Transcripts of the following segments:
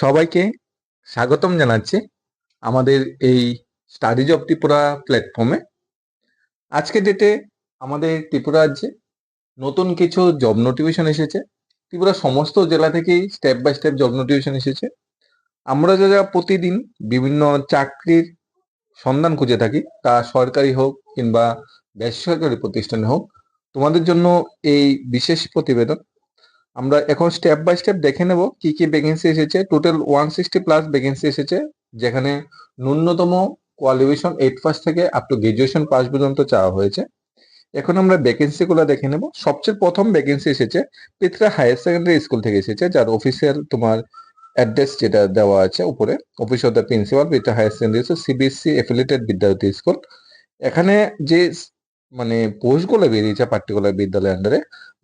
সবাইকে স্বাগতম জানাচ্ছি আমাদের এই স্টাডিজ অফ ত্রিপুরা প্ল্যাটফর্মে আজকে ডেটে আমাদের ত্রিপুরা রাজ্যে নতুন কিছু জব নোটিফিকেশন এসেছে। ত্রিপুরা সমস্ত জেলা থেকেই step by step job notification এসেছে। আমরা যারা প্রতিদিন বিভিন্ন চাকরির সন্ধান খুঁজে থাকি, তা সরকারি হোক কিংবা বেসরকারি প্রতিষ্ঠানে হোক, তোমাদের জন্য এই বিশেষ প্রতিবেদন আমরা এখন স্টেপ বাই স্টেপ দেখে নেব কি কি ভ্যাকেন্সি এসেছে। Total one sixty plus vacancy এসেছে, যেখানে ন্যূনতম কোয়ালিফিকেশন এইট পাস থেকে আপ টু গ্রাজুয়েশন পাস পর্যন্ত চাওয়া হয়েছে। এখন আমরা ভ্যাকেন্সি গুলো দেখে নেব। সবচেয়ে প্রথম ভ্যাকেন্সি এসেছে পিত্রা হায়ার সেকেন্ডারি স্কুল থেকে এসেছে, যার অফিসিয়াল তোমার অ্যাড্রেস যেটা দেওয়া আছে উপরে office of the principal পিত্রা higher secondary school CBSE affiliated Vidyarthi school এখানে যে মানে পোস্টগুলো বেরিয়েছে পার্টিকুলার বিদ্যালয়ের আন্ডারে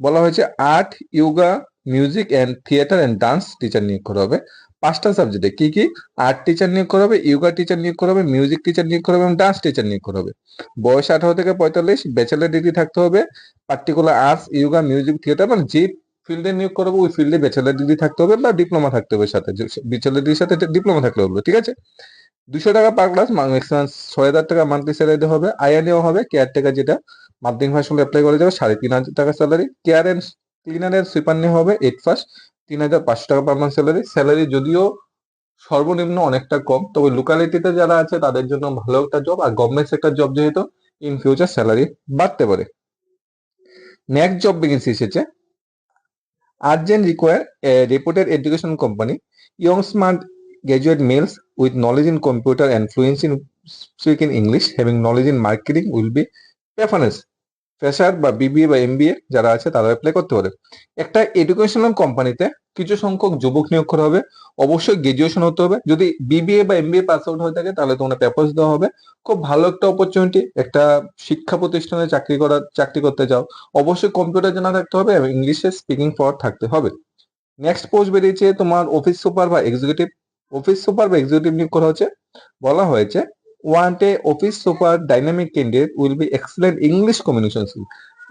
বলা হয়েছে art yoga music and theatre and dance teacher নিয়োগ করা হবে। পাঁচটা সাবজেক্টে কি কি? আর্ট টিচার নিয়োগ করা হবে ইয়োগা টিচার নিয়োগ করা হবে মিউজিক টিচার নিয়োগ করা হবে এবং ডান্স টিচার নিয়োগ করা হবে। বয়স আঠারো থেকে পঁয়তাল্লিশ ব্যাচেলার ডিগ্রি থাকতে হবে particular arts yoga music theatre মানে যে ফিল্ডে নিয়োগ করব ওই ফিল্ডে ব্যাচেলার ডিগ্রি থাকতে হবে বা ডিপ্লোমা থাকতে হবে সাথে ব্যাচেলার ডিগ্রির সাথে ডিপ্লোমা থাকলে হবে, ঠিক আছে? দুশো টাকা পার ক্লাস ম্যাক্সিমাম ছয় হাজার টাকা মান্থলি স্যালারি হবে। আইয়া নেওয়া হবে কেয়ার টেকার যেটা মাধ্যমিক ভাষণ অ্যাপ্লাই করা যাবে সাড়ে তিন হাজার টাকা স্যালারি কেয়ার অ্যান্ড ক্লিনারের সুইপার নেওয়া হবে এইট ফার্স্ট তিন হাজার পাঁচশো টাকা পার মান্থ স্যালারি স্যালারি যদিও সর্বনিম্ন অনেকটা কম, তবে লোকালিটিতে যারা আছে, তাদের জন্য ভালো একটা জব আর গভর্নমেন্ট সেক্টর জব যেহেতু ইন ফিউচার স্যালারি বাড়তে পারে। নেক্সট জব ভ্যাকেন্সি এসেছে। Urgent require reputed education company young smart graduate males with knowledge in computer and fluency in speak in English, having knowledge in marketing will be preference. Fresher বা BBA বা MBA যারা আছে তারা apply করতে পারে। একটা educational কোম্পানিতে কিছু সংখ্যক যুবক নিয়োগ করা হবে। অবশ্যই গ্রাজুয়েশন হতে হবে। যদি বিবিএ বা এমবিএ পাস আউট হয়ে থাকে, তাহলে তোমরা পেপার্স দেওয়া হবে। খুব ভালো একটা অপরচুনিটি একটা শিক্ষা প্রতিষ্ঠানে চাকরি করার চাকরি করতে যাও। অবশ্যই কম্পিউটার জানা থাকতে হবে এবং ইংলিশে স্পিকিং পাওয়ার থাকতে হবে। নেক্সট পোস্ট বেরিয়েছে তোমার অফিস সুপার বা এক্সিকিউটিভ অফিস সুপার বা এক্সিকিউটিভ নিয়োগ করা হয়েছে। বলা হয়েছে want office super dynamic candidate will be excellent English communication skill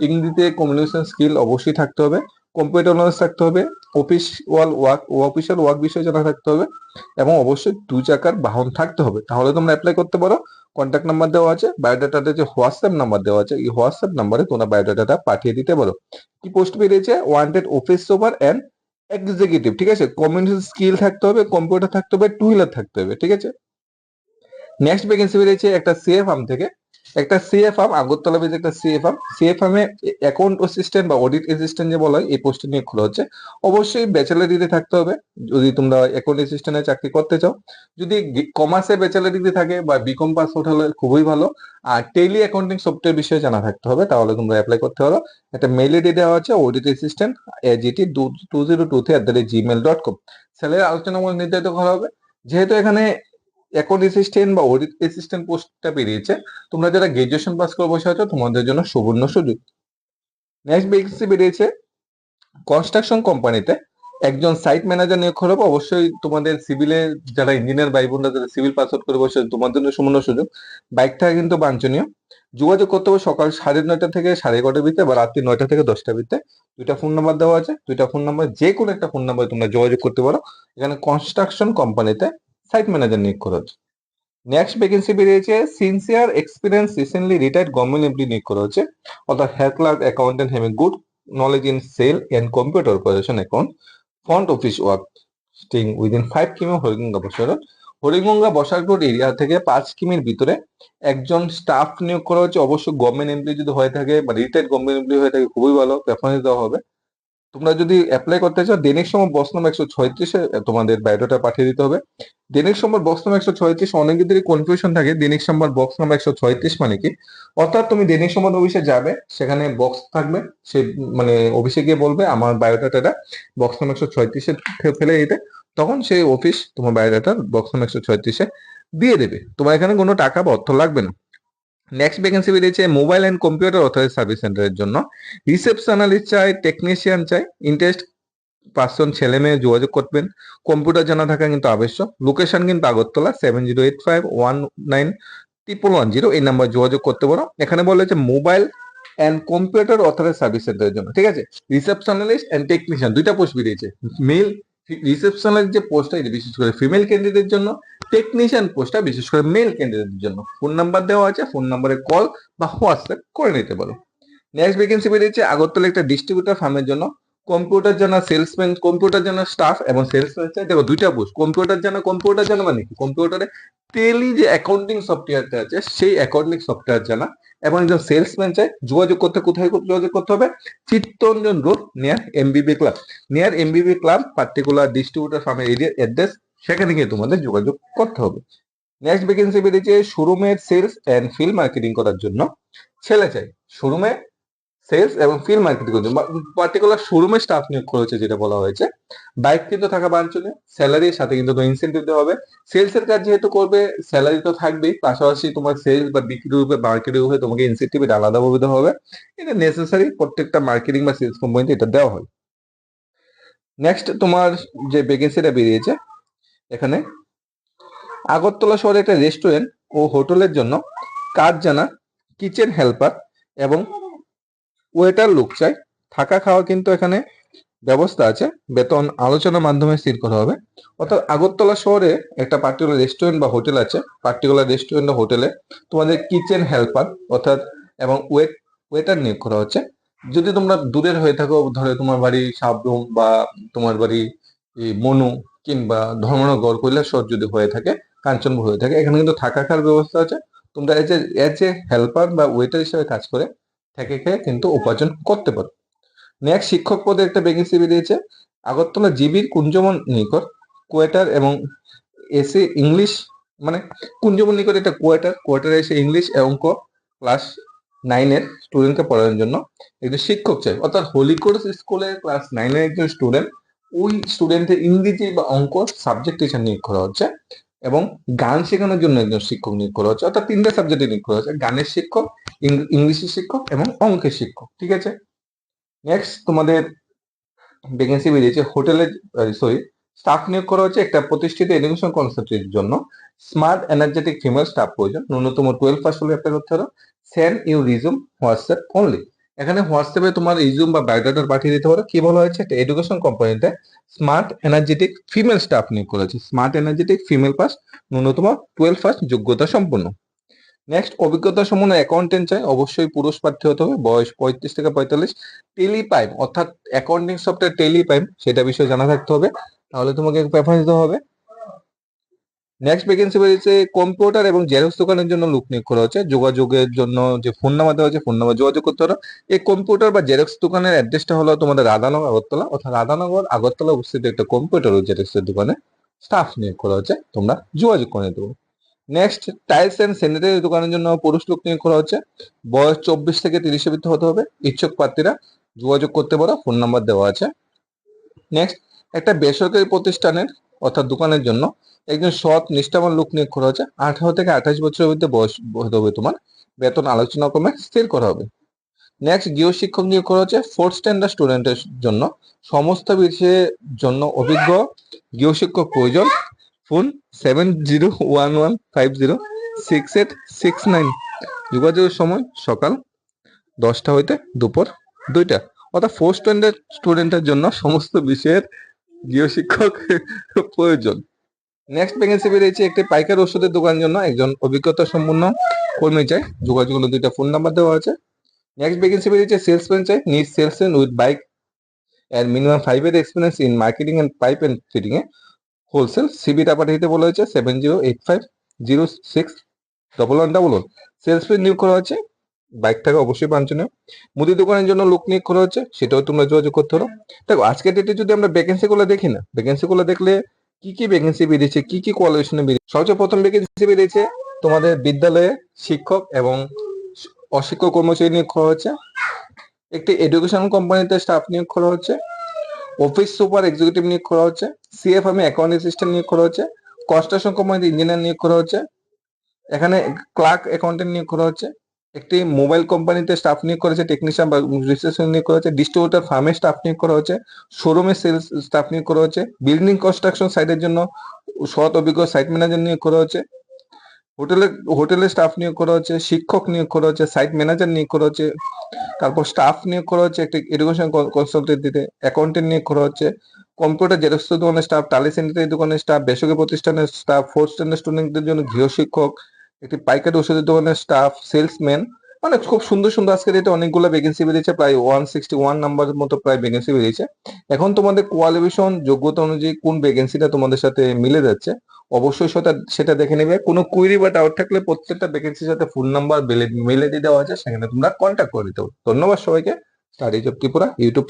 ইংরেজিতে কমিউনিকেশন স্কিল অবশ্যই থাকতে হবে কম্পিউটার নলেজ থাকতে হবে office wall work official work বিষয়ে জানা থাকতে হবে, এবং অবশ্যই দু চাকার বাহন থাকতে হবে। তাহলে তোমরা অ্যাপ্লাই করতে পারো। কন্ট্যাক্ট নাম্বার দেওয়া আছে বায়োডাটাতে যে হোয়াটসঅ্যাপ নাম্বার দেওয়া আছে, এই হোয়াটসঅ্যাপ নাম্বারে তোমরা বায়োডাটাটা পাঠিয়ে দিতে পারো। কি পোস্ট বেরিয়েছে? Wanted office super and executive ঠিক আছে? কমিউনিকেশন স্কিল থাকতে হবে কম্পিউটার থাকতে হবে টু হুইলার থাকতে হবে, ঠিক আছে? নেক্সট ভ্যাকেন্সি বেরিয়েছে একটা সিএফ আম থেকে। একটা সিএ ফার্ম আগরতলা বেজে একটা সিএ ফার্ম সিএ ফার্মে অ্যাকাউন্ট অ্যাসিস্ট্যান্ট বা অডিট অ্যাসিস্ট্যান্ট যে বলা হয়, এই পোস্টে নিয়ে খোলা হচ্ছে। অবশ্যই ব্যাচেলার ডিগ্রি থাকতে হবে। যদি তোমরা অ্যাকাউন্ট অ্যাসিস্ট্যান্টের চাকরি করতে চাও, যদি কমার্সে ব্যাচেলার ডিগ্রি থাকে বা বিকম পাস হলে খুবই ভালো। আর টেলি অ্যাকাউন্টিং সফটওয়্যার বিষয়ে জানা থাকতে হবে, তাহলে তোমরা অ্যাপ্লাই করতে পারো। একটা মেল আইডি দেওয়া আছে audit assistant GT two zero two three at the rate Gmail dot com salary আলোচনা মূলক নির্ধারিত করা হবে। যেহেতু এখানে অ্যাকাউন্ট অ্যাসিস্ট্যান্ট বা অডিট অ্যাসিস্ট্যান্ট পোস্টটা বেরিয়েছে, তোমরা যারা গ্রাজুয়েশন পাস করে বসে আছো, তোমাদের জন্য সুবর্ণ সুযোগ। নেক্সট ভ্যাকেন্সি বেরিয়েছে কনস্ট্রাকশন কোম্পানিতে একজন সাইট ম্যানেজার নিয়োগ হবে অবশ্যই তোমাদের সিভিলে যারা ইঞ্জিনিয়ার ভাই বোনরা যারা সিভিল পাস আউট করে বসে তোমাদের জন্য সুবর্ণ সুযোগ। বাইকটা কিন্তু বাঞ্ছনীয়। যোগাযোগ করতে হবে সকাল সাড়ে নয়টা থেকে সাড়ে এগারোটার ভিতরে বা রাত্রি নয়টা থেকে দশটার ভিতরে। দুইটা ফোন নাম্বার দেওয়া আছে, দুইটা ফোন নাম্বার যে কোনো একটা ফোন নাম্বারে তোমরা যোগাযোগ করতে পারো। এখানে কনস্ট্রাকশন কোম্পানিতে সাইট ম্যানেজার নিয়োগ করা হচ্ছে নেক্সট ভ্যাকেন্সি বেরিয়েছে sincere experience recently retired government employee নিয়োগ করা হচ্ছে। অর্থাৎ head clerk accountant having good knowledge in sale and computer operation account front office work sting within five km Hariganga বসারত হরিগঙ্গা বসারপুর এরিয়া থেকে পাঁচ কিমির ভিতরে একজন স্টাফ নিয়োগ করা হচ্ছে। অবশ্যই গভর্নমেন্ট এমপ্লয়ি যদি হয়ে থাকে বা রিটায়ার্ড গভর্নমেন্ট এমপ্লয়ি হয়ে থাকে, খুবই ভালো প্রেফারেন্স দেওয়া হবে। তোমরা যদি অ্যাপ্লাই করতে চাও, দৈনিক সময় বক্স নম্বর একশো ছয়ত্রিশে তোমাদের বায়োডাটা পাঠিয়ে দিতে হবে। দৈনিক সময় বক্স একশো ছয়ত্রিশ অনেকদেরই কনফিউশন থাকে, দৈনিক সম্বার বক্স নম্বর একশো ছয়ত্রিশ মানে কি? অর্থাৎ তুমি দৈনিক সম্বাদ অফিসে যাবে, সেখানে বক্স থাকবে, সে মানে অফিসে গিয়ে বলবে, আমার বায়োডাটাটা বক্স নম্বর একশো ছয়ত্রিশে ফেলে দিতে। তখন সেই অফিস তোমার বায়োডাটা বক্স নম্বর একশো ছয়ত্রিশে দিয়ে দেবে। তোমার এখানে কোনো টাকা বা অর্থ লাগবে না। নেক্সট ভ্যাকেন্সি বেরিয়েছে mobile and computer authorize service সেন্টারের জন্য। রিসেপশনালিস্ট চাই টেকনিশিয়ান চাই ইন্টারেস্ট পাঁচজন ছেলে মেয়ে যোগাযোগ করবেন। কম্পিউটার জানা থাকা কিন্তু আবশ্যক। লোকেশন কিন্তু Agartala seven zero eight five one nine triple one zero এই নাম্বার যোগাযোগ করতে পারো। এখানে বলা হচ্ছে mobile and computer authorize service সেন্টারের জন্য। ঠিক আছে? রিসেপশনালিস্ট অ্যান্ড টেকনিশিয়ান দুইটা পোস্ট বেরিয়েছে মেল রিসেপশনের যে পোস্টটা বিশেষ করে ফিমেল ক্যান্ডিডেটের জন্য। টেকনিশিয়ান পোস্টটা বিশেষ করে মেল ক্যান্ডিডেটের জন্য। ফোন নাম্বার দেওয়া আছে ফোন নাম্বারে কল বা হোয়াটসঅ্যাপ করে নিতে পারো। নেক্সট ভ্যাকেন্সি বেরিয়েছে আগরতলা একটা ডিস্ট্রিবিউটার ফার্মের জন্য। কম্পিউটার জানা সেলসম্যান কম্পিউটার জানা স্টাফ এবং সেলসম্যান চাই দেখো দুইটা পোস্ট কম্পিউটার জানা কম্পিউটার জানা মানে কি? কম্পিউটারে টেলি যে অ্যাকাউন্টিং সফটওয়্যারটা আছে, সেই অ্যাকাউন্টিং সফটওয়্যার জানা। এবং একজন সেলসম্যান চাই যোগাযোগ করতে কোথায় যোগাযোগ করতে হবে? Chittaranjan road near MBB club near MBB club particular distributor ফার্মের এরিয়া অ্যাড্রেস সেখানে গিয়ে তোমাদের যোগাযোগ করতে হবে। নেক্সট ভ্যাকেন্সি বেরিয়েছে শোরুমের সেলস অ্যান্ড ফিল্ড মার্কেটিং করার জন্য ছেলে চাই। শোরুমে সেলস এবং ফিল্ড মার্কেটিং করার জন্য পার্টিকুলার শোরুমে স্টাফ নিয়োগ করেছে যেটা বলা হয়েছে। বাইক কিন্তু থাকা বাঞ্ছনীয়। স্যালারির সাথে কিন্তু ইনসেন্টিভ দেওয়া হবে। সেলস এর কাজ যেহেতু করবে স্যালারি তো থাকবেই। পাশাপাশি তোমার সেলস বা বিক্রি উপরে মার্কেটিং উপরে তোমাকে ইনসেন্টিভ এটা আলাদাভাবে দেওয়া হবে। এটা নেসেসারি প্রত্যেকটা মার্কেটিং বা সেলস কোম্পানিতে এটা দেওয়া হয়। নেক্সট তোমার যে ভ্যাকেন্সিটা বেরিয়েছে এখানে। আগরতলা শহরে একটা রেস্টুরেন্ট ও হোটেলের জন্য কাজ জানা কিচেন হেল্পার এবং ওয়েটার লুক চাই। থাকা খাওয়া কিন্তু এখানে ব্যবস্থা আছে। বেতন আলোচনার মাধ্যমে স্থির করা হবে। অর্থাৎ আগরতলা শহরে একটা পার্টিকুলার রেস্টুরেন্ট বা হোটেল আছে। পার্টিকুলার রেস্টুরেন্ট বা হোটেলে তোমাদের কিচেন হেল্পার অর্থাৎ এবং ওয়েট ওয়েটার নিয়োগ করা হচ্ছে। যদি তোমরা দূরের হয়ে থাকো, ধরো তোমার বাড়ি সাবরুম বা তোমার বাড়ি মনু কিংবা ধর্মনগর কৈলাসহর যদি হয়ে থাকে কাঞ্চনপুর হয়ে থাকে, এখানে কিন্তু থাকা খাওয়ার ব্যবস্থা আছে। তোমরা as a as a helper বা ওয়েটার হিসেবে কাজ করে থেকে খেয়ে কিন্তু উপার্জন করতে পারো। নেক্সট শিক্ষক পদে একটা ভ্যাকেন্সি বেরিয়েছে। আগরতলা জিবির কুঞ্জমন নিকট কোয়েটার এবং এসে ইংলিশ মানে কুঞ্জমন নিকট একটা কোয়েটার কোয়েটারে এসে ইংলিশ অঙ্ক ক্লাস নাইনের স্টুডেন্টকে পড়ানোর জন্য একজন শিক্ষক চাই। অর্থাৎ হোলিকোর্স স্কুলের ক্লাস নাইনের একজন স্টুডেন্ট ওই স্টুডেন্টের ইংরেজি বা অঙ্ক সাবজেক্ট টিচার নিয়োগ করা হচ্ছে এবং গান শেখানোর জন্য একজন শিক্ষক নিয়োগ করা হচ্ছে। অর্থাৎ তিনটা সাবজেক্টে নিয়োগ করা হচ্ছে, গানের শিক্ষক ইংলিশের শিক্ষক এবং অঙ্কের শিক্ষক, ঠিক আছে? নেক্সট তোমাদের ভ্যাকেন্সি বেরিয়েছে হোটেলে সরি স্টাফ নিয়োগ করা হচ্ছে একটা প্রতিষ্ঠিত এডুকেশন কনসেপ্টের জন্য। স্মার্ট এনার্জেটিক ফিমেল স্টাফ প্রয়োজন। ন্যূনতম টুয়েলভ পাস হলে অ্যাপ্লাই করতে হবে। Send you resume WhatsApp only এখানে হোয়াটসঅ্যাপে তোমার রিজুম বা বায়োডাটা পাঠিয়ে দিতে পারো। কি বলা হয়েছে? একটা এডুকেশন কোম্পানিতে স্মার্ট এনার্জেটিক ফিমেল স্টাফ নিয়োগ করা হচ্ছে স্মার্ট এনার্জেটিক ফিমেল পাস ন্যূনতম টুয়েলভ পাস যোগ্যতা সম্পন্ন। নেক্সট অভিজ্ঞতা সম্পন্ন অ্যাকাউন্টেন্ট চাই। অবশ্যই পুরুষ প্রার্থী হতে হবে। বয়স পঁয়ত্রিশ থেকে পঁয়তাল্লিশ। টেলিপাইম অর্থাৎ অ্যাকাউন্টিং সফটওয়্যার টেলিপাইম সেটা বিষয়ে জানা থাকতে হবে। তাহলে তোমাকে প্রেফারেন্স দেওয়া হবে। নেক্সট ভ্যাকেন্সি বেরিয়েছে কম্পিউটার এবং জেরক্স দোকানের জন্য লোক নিয়োগ করা হচ্ছে। যোগাযোগের জন্য যে ফোন নাম্বার দেওয়া হচ্ছে ফোন নাম্বার যোগাযোগ করতে হবে এই কম্পিউটার বা জেরক্স দোকানের অ্যাড্রেসটা হলো তোমাদের রাধানগর, আগরতলা। অর্থাৎ রাধানগর, আগরতলা অবস্থিত একটা কম্পিউটার ও জেরক্সের দোকানে স্টাফ নিয়োগ করা হচ্ছে। তোমরা যোগাযোগ করে দেবো নেক্সট টাইলস অ্যান্ড স্যানিটারি দোকানের জন্য পুরুষ লোক নিয়োগ করা হচ্ছে। বয়স চব্বিশ থেকে তিরিশের ভিতরে হতে হবে। ইচ্ছুক প্রার্থীরা যোগাযোগ করতে পারো ফোন নাম্বার দেওয়া আছে। নেক্সট একটা বেসরকারি প্রতিষ্ঠানের অর্থাৎ দোকানের জন্য। একজন সৎ, নিষ্ঠাবান লোক নিয়োগ করা হচ্ছে আঠারো থেকে আঠাশ বছরের মধ্যে বয়স হতে হবে তোমার। বেতন আলোচনা ক্রমে স্থির করা হবে। নেক্সট গৃহ শিক্ষক নিয়োগ করা হচ্ছে ফোর্থ স্ট্যান্ডার্ড স্টুডেন্টের জন্য। সমস্ত বিষয়ের জন্য অভিজ্ঞ, গৃহ শিক্ষক প্রয়োজন। Phone seven zero one one five zero six eight six nine যোগাযোগের সময় সকাল দশটা হইতে দুপুর দুইটা। অর্থাৎ ফোর্থ স্ট্যান্ডার্ড স্টুডেন্টের জন্য সমস্ত বিষয়ের গৃহশিক্ষক প্রয়োজন। নেক্সট ভ্যাকেন্সি বেরিয়েছে একটি পাইকারি ওষুধের দোকানের জন্য। একজন অভিজ্ঞতা সম্পন্ন কর্মী চাই। যোগাযোগ দুইটা ফোন নাম্বার দেওয়া আছে। নেক্সট ভ্যাকেন্সি বেরিয়েছে সেলসম্যান চাই। Need salesman with bike and minimum five year experience in marketing and pipe and fitting a. Wholesale সিবিটা পাঠিয়ে দিতে বলা হয়েছে। Seven zero eight five zero six double one double one salesman নিয়োগ করা হচ্ছে বাইকটাকে অবশ্যই বাঞ্ছনীয় মুদি দোকানের জন্য লোক নিয়োগ করা হচ্ছে, সেটাও তোমরা যোগাযোগ করতে পারো। দেখো, আজকের ডেটে যদি আমরা ভ্যাকেন্সি গুলো দেখি না ভ্যাকেন্সি গুলো দেখলে কি কি ভ্যাকেন্সি বেরিয়েছে, কি কি কোয়ালিফিকেশনে বেরিয়েছে? সবচেয়ে প্রথম ভ্যাকেন্সি বেরিয়েছে তোমাদের বিদ্যালয়ে শিক্ষক এবং অশিক্ষক কর্মচারী নিয়োগ করা হচ্ছে। একটি এডুকেশন কোম্পানিতে স্টাফ নিয়োগ করা হচ্ছে। অফিস সুপার এক্সিকিউটিভ নিয়োগ করা হচ্ছে। সিএফ আমি অ্যাকাউন্ট অ্যাসিস্ট্যান্ট নিয়োগ করা হচ্ছে। কনস্ট্রাকশন কোম্পানিতে ইঞ্জিনিয়ার নিয়োগ করা হচ্ছে। এখানে ক্লার্ক অ্যাকাউন্টেন্ট নিয়োগ করা হচ্ছে। একটি মোবাইল কোম্পানিতে স্টাফ নিয়োগ করেছে টেকনিশিয়ান বা রিসেপশন নিয়োগ করা হচ্ছে ডিস্ট্রিবিউটার ফার্মে স্টাফ নিয়োগ করা হচ্ছে শোরুমে সেলস স্টাফ নিয়োগ করা হচ্ছে বিল্ডিং কনস্ট্রাকশন সাইটের জন্য সৎ অভিজ্ঞ সাইট ম্যানেজার নিয়োগ করা হচ্ছে হোটেলে হোটেলে স্টাফ নিয়োগ করা হচ্ছে শিক্ষক নিয়োগ করা হচ্ছে সাইট ম্যানেজার নিয়োগ করা হচ্ছে তারপর স্টাফ নিয়োগ করা হচ্ছে একটি এডুকেশন কনসালটেন্ট দিতে অ্যাকাউন্টেন্ট নিয়োগ করা হচ্ছে কম্পিউটার জেরক্স দোকানের স্টাফ টালি সেন্টারের দোকানের স্টাফ বেসরকারি প্রতিষ্ঠানের স্টাফ ফোর্থ স্ট্যান্ডার্ড স্টুডেন্টদের জন্য গৃহ শিক্ষক একটি পাইকারি ওষুধের দোকানের স্টাফ সেলসম্যান মানে খুব সুন্দর সুন্দর আজকে ডেটে অনেকগুলো ভ্যাকেন্সি বেরিয়েছে, প্রায় ওয়ান সিক্সটি ওয়ান নাম্বারের মতো প্রায় ভ্যাকেন্সি বেরিয়েছে। এখন তোমাদের কোয়ালিফিকেশন যোগ্যতা অনুযায়ী কোন ভ্যাকেন্সিটা তোমাদের সাথে মিলে যাচ্ছে, অবশ্যই সেটা সেটা দেখে নেবে। কোনো কুইরি বা ডাউট থাকলে প্রত্যেকটা ভ্যাকেন্সির সাথে ফোন নাম্বার মেলে দিয়ে দেওয়া আছে, সেখানে তোমরা কন্ট্যাক্ট করে দিতে। ধন্যবাদ সবাইকে। Studies of Tripura YouTube channel